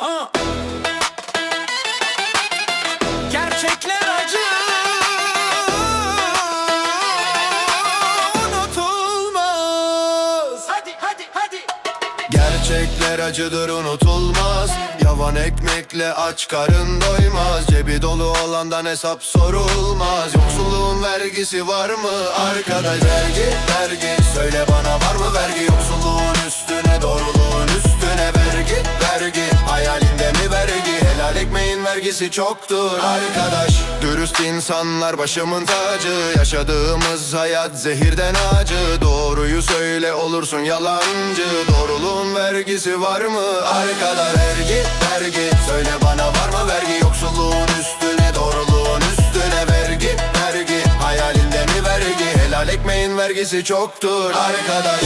Ah. Gerçekler acı. Unutulmaz. Hadi hadi hadi. Gerçekler acıdır unutulmaz. Yavan ekmekle aç karın doymaz. Cebi dolu olandan hesap sorulmaz. Yoksulluğun vergisi var mı? Arkadaş Vergi vergi. Söyle bana var mı vergi? Yoksulluğun vergisi çoktur arkadaş. Dürüst insanlar başımın tacı. Yaşadığımız hayat zehirden acı. Doğruyu söyle olursun yalancı. Doğruluğun vergisi var mı? Arkadaş Vergi vergi. Söyle bana var mı vergi? Yoksulluğun üstüne doğruluğun üstüne vergi Vergi. Hayalinde mi vergi? Helal ekmeğin vergisi çoktur arkadaş